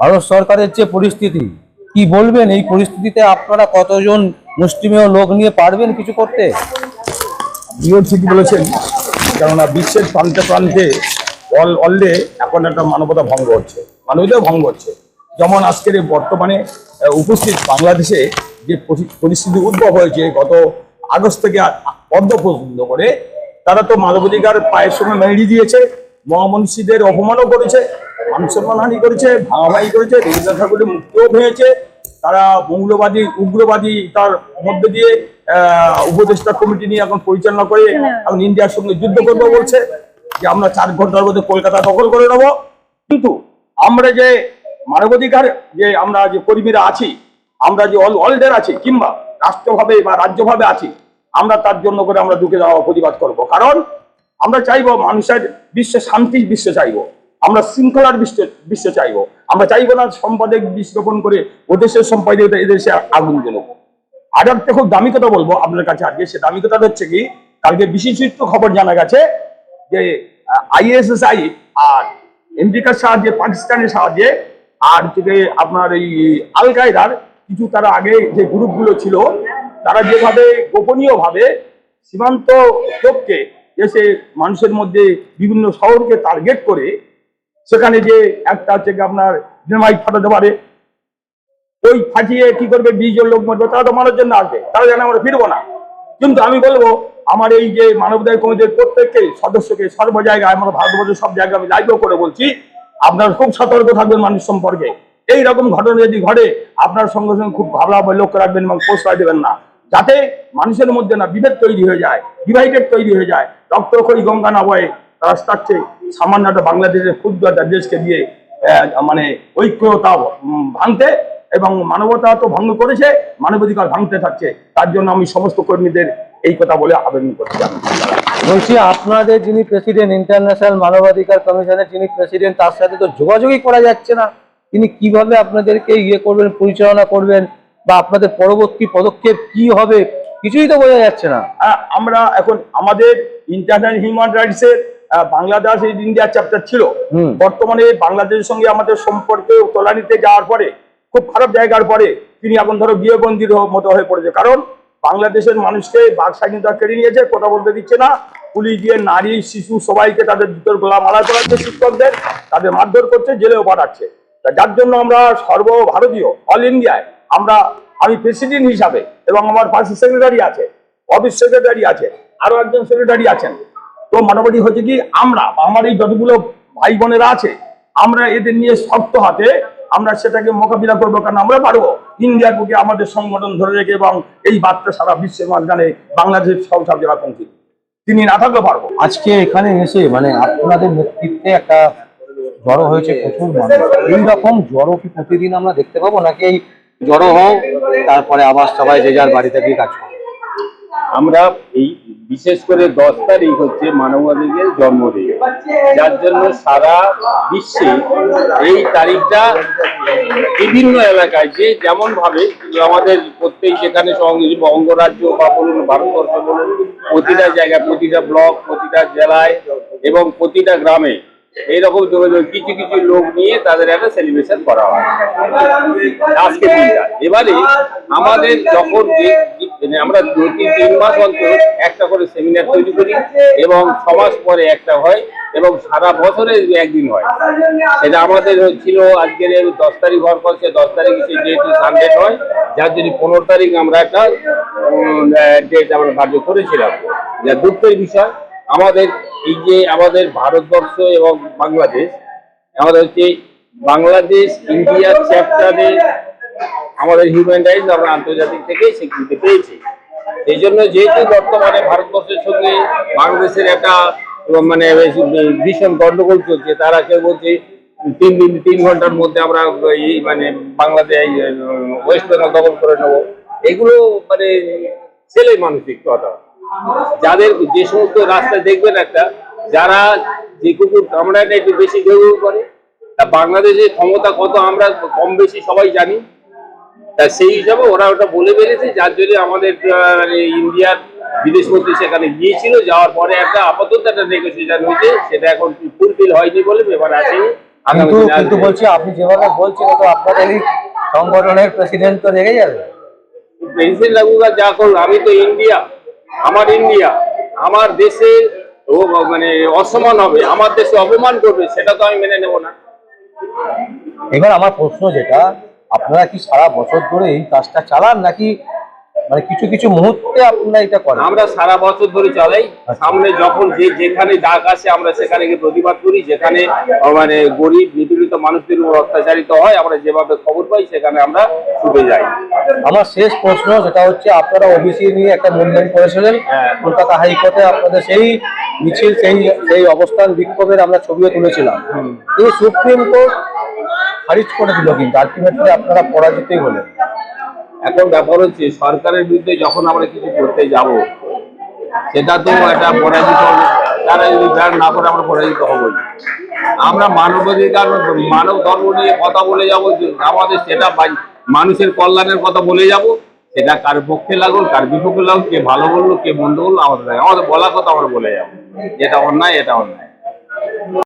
ভারত সরকারের যে পরিস্থিতি, কি বলবেন? এই পরিস্থিতিতে আপনারা কতজন মুসলিমীয় লোক নিয়ে পারবেন কিছু করতে? আপনিও ঠিক বলেছেন, কেননা বিশ্বের প্রান্তে প্রান্তে অল এখন একটা মানবতা ভঙ্গ হচ্ছে মানবতা ভঙ্গ হচ্ছে। যেমন আজকের বর্তমানে উপস্থিত বাংলাদেশে যে পরিস্থিতি উদ্ভব হয়েছে, গত আগস্ট থেকে পদ্ম পর্যন্ত করে, তারা তো মানবাধিকার পায়ের সঙ্গে মেড়ি দিয়েছে, মহামনীষীদের অপমানও করেছে মানসম্মানহানি করেছে, ভাঙাভাঙি করেছে রবীন্দ্রনাথ ঠাকুরের মুক্তিও ভেঙেছে তারা মৌলবাদী, উগ্রবাদী তার মধ্যে দিয়ে উপদেষ্টা কমিটি নিয়ে এখন পরিচালনা করে, এখন ইন্ডিয়ার সঙ্গে যুদ্ধ করব বলছে, যে আমরা চার ঘণ্টার মধ্যে কলকাতা দখল করে নেব। কিন্তু আমরা যে মানবাধিকার, যে আমরা যে কর্মীরা আছি, আমরা যে অল অলডার আছি, কিংবা রাষ্ট্রভাবে বা রাজ্যভাবে আছি, আমরা তার জন্য করে আমরা ঢুকে যাওয়া প্রতিবাদ করব। কারণ আমরা চাইব মানুষের বিশ্বে শান্তি, বিশ্বে চাইব। আমরা শৃঙ্খলার বিশ্বে বিশ্বে চাইব। আমরা চাইব না সম্পদে বিষ রোপণ করে ও দেশের সম্পদে এদেশে আগুন দিল আর একটা খুব দামি কথা বলব আপনার কাছে আজকে, সে দামি কথাটা হচ্ছে কি, কালকে বিশেষিত খবর জানা গেছে যে আইএসএসআই আর আমেরিকার সাহায্যে, পাকিস্তানের সাহায্যে, আর থেকে আপনার এই আল কায়দার কিছু তারা আগে যে গ্রুপগুলো ছিল, তারা যেভাবে গোপনীয়ভাবে সীমান্ত চোখকে এসে মানুষের মধ্যে বিভিন্ন শহরকে টার্গেট করে সেখানে যে একটা হচ্ছে আপনার ডিনামাইট ফাটাতে পারে। ওই ফাটিয়ে কি করবে, বিশ জন লোক মরবে, তারা তো মারার জন্য আসবে, তারা জানে আমরা ফিরবো না। কিন্তু আমি বলব, আমার এই যে মানবাধিকার কমিটির প্রত্যেককে সদস্যকে সর্ব জায়গায়, আমরা ভারতবর্ষের সব জায়গায় আমি লাইভও করে বলছি, আপনারা খুব সতর্ক থাকবেন মানুষ সম্পর্কে। এই রকম ঘটনা যদি ঘটে, আপনার সঙ্গে সঙ্গে খুব ভালোভাবে লক্ষ্য রাখবেন এবং প্রশ্রয় দেবেন না। যাতে মানুষের মধ্যে না বিভেদ তৈরি হয়ে যায় ডিভাইডেড তৈরি হয়ে যায়। রক্তক্ষয়ী গঙ্গা না বয়ে তারা সামান্য একটা বাংলাদেশের ক্ষুদ্র একটা দেশকে দিয়ে মানে ঐক্যতা ভাঙতে এবং মানবতা তো ভঙ্গ করেছে মানবাধিকার ভাঙতে থাকছে তার জন্য আমি সমস্ত কর্মীদের এই কথা বলে আবেদন করছি। বলছি আপনাদের যিনি প্রেসিডেন্ট ইন্টারন্যাশনাল মানবাধিকার কমিশনের যিনি প্রেসিডেন্ট তার সাথে তো যোগাযোগই করা যাচ্ছে না। তিনি কীভাবে আপনাদেরকে ইয়ে করবেন পরিচালনা করবেন বা আপনাদের পরবর্তী পদক্ষেপ কি হবে কিছুই তো বোঝা যাচ্ছে না। আমরা এখন আমাদের ইন্টারন্যাশনাল হিউম্যান রাইটস এর আহ, বাংলাদেশ ইন্ডিয়া চ্যাপ্টার ছিল। বর্তমানে বাংলাদেশের সঙ্গে আমাদের সম্পর্কে তোলানিতে যাওয়ার পরে খুব খারাপ জায়গার পরে তিনি এখন ধরো গৃহবন্দির মতো হয়ে পড়েছে। কারণ বাংলাদেশের মানুষকে বাক স্বাধীনতা কেড়ে নিয়েছে কথা বলতে দিচ্ছে না। পুলিশ দিয়ে নারী শিশু সবাইকে তাদের ভিতর গোলা মারা করাচ্ছে শিক্ষকদের তাদের মারধর করছে জেলেও পাঠাচ্ছে। তা যার জন্য আমরা সর্বভারতীয় অল ইন্ডিয়ায় আমরা আমি প্রেসিডেন্ট হিসাবে এবং আমার পাশে সেক্রেটারি আছে অফিস সেক্রেটারি আছে আরও একজন সেক্রেটারি আছেন। তো মোটামুটি হচ্ছে কি আমরা আমার এই যতগুলো ভাই বোনেরা আছে আমরা এদের নিয়ে শক্ত হাতে আমরা সেটাকে মোকাবিলা করব কারণ আমরা পারব? ইন্ডিয়ার বুকে আমাদের সংগঠন ধরে রেখে এবং এই বার্তা সারা বিশ্বের মাঝখানে বাংলাদেশের সব সব পৌঁছে তিনি না থাকলে পারব। আজকে এখানে এসে মানে আপনাদের নেতৃত্বে একটা জড়ো হয়েছে প্রচুর মানুষ। এই রকম জড়ো কি প্রতিদিন আমরা দেখতে পাবো নাকি এই জড়ো হোক তারপরে আবার সবাই যে যার বাড়িতে গিয়ে কাজ করবে আমরা এই বিশেষ করে দশ তারিখ হচ্ছে মানবাধিকের জন্মদিন। যার জন্য সারা বিশ্বে এই তারিখটা বিভিন্ন এলাকায় যে যেমন ভাবে আমাদের প্রত্যেক যেখানে অঙ্গরাজ্য বা বলুন ভারতবর্ষ বলুন, প্রতিটা জায়গায়, প্রতিটা ব্লক, প্রতিটা জেলায় এবং প্রতিটা গ্রামে এইরকম যোগাযোগ কিছু কিছু লোক নিয়ে তাদের একটা সেলিব্রেশন করা হয়। আজকে এবারে আমাদের যখন যে- মানে আমরা প্রতি তিন মাস অন্তর একটা করে সেমিনার তৈরি করি এবং ছ মাস পরে একটা হয় এবং সারা বছরে একদিন হয়। সেটা আমাদের ছিল আজকের দশ তারিখ হওয়ার পর, সে দশ তারিখ যেহেতু সানডে হয় যার জন্য পনেরো তারিখ আমরা একটা ডেট আমরা ধার্য করেছিলাম। যা দুঃখের বিষয়। আমাদের এই যে আমাদের ভারতবর্ষ এবং বাংলাদেশ, আমাদের হচ্ছে বাংলাদেশ, ইন্ডিয়া চ্যাপ্টারে আমাদের হিউম্যান রাইটস আমরা আন্তর্জাতিক থেকে স্বীকৃতি পেয়েছি। এই জন্য যেহেতু বর্তমানে ভারতবর্ষের সঙ্গে বাংলাদেশের একটা মানে ভীষণ গন্ডগোল চলছে, তারা কেউ বলছে তিন দিন, তিন ঘণ্টার মধ্যে আমরা এই মানে বাংলাদেশ ওয়েস্ট বেঙ্গল দখল করে নেব। এগুলো মানে ছেলে মানসিক কথা যাদের যে সমস্ত রাস্তায় দেখবেন একটা, যারা যে কুকুর কামড়ায় না, একটু বেশি ঘেউ করে, তা বাংলাদেশের ক্ষমতা কত আমরা কম বেশি সবাই জানি। তা সেই হিসাবে ওরা ওটা বলে বেরিয়েছে যার জন্য আমাদের মানে ইন্ডিয়ার বিদেশমন্ত্রী সেখানে গিয়েছিল যাওয়ার পরে একটা আপাতত একটা নেগোসিয়েশন হয়েছে সেটা এখন ফুলফিল হয়নি বলে ব্যাপার আসেনি কিন্তু কিন্তু বলছি আপনি যেভাবে বলছেন তো আপনাদেরই সংগঠনের প্রেসিডেন্ট তো রেগে যাবে। প্রেসিডেন্ট লাগুক যা করুক আমি তো ইন্ডিয়া আমার ইন্ডিয়া আমার দেশে ও মানে অসমান হবে আমার দেশে অপমান করবে সেটা তো আমি মেনে নেব না। এবার আমার প্রশ্ন যেটা আপনারা কি সারা বছর ধরে এই কাজটা চালান নাকি মানে কিছু কিছু মুহূর্তে আপনারা এটা করেন? আমরা সারা বছর ধরে চালাই। সামনে যখন যে যেখানে ডাক আসে আমরা সেখানে গিয়ে প্রতিবাদ করি। যেখানে মানে গরিব নিপীড়িত মানুষদের উপর অত্যাচারিত হয় আমরা যেভাবে খবর পাই সেখানে আমরা ছুটে যাই। আমার শেষ প্রশ্ন যেটা হচ্ছে আপনারা ওবিসি নিয়ে একটা মূল্যায়ন করেছিলেন। হ্যাঁ। কলকাতা হাইকোর্টে আপনাদের সেই মিছিল সেই সেই অবস্থান বিক্ষোভের আমরা ছবিও তুলেছিলাম। এই সুপ্রিম কোর্ট খারিজ করে দিল কিন্তু। আলটিমেটলি আপনারা পরাজিতই হলেন। এখন ব্যাপার হচ্ছে, সরকারের বিরুদ্ধে যখন আমরা কিছু করতে যাব সেটা তো একটা পরাজিত। তারা যদি ব্যান না করে, আমরা পরাজিত হবই আমরা মানবাধিকার মানব ধর্ম নিয়ে কথা বলে যাব আমাদের সেটা মানুষের কল্যাণের কথা বলে যাব, সেটা কার পক্ষে লাগুক, কার বিপক্ষে লাগুক, কে ভালো বলল, কে মন্দ বলল, আমাদের আমাদের বলার কথা আমরা বলে যাব। এটা অন্যায় এটা অন্যায়।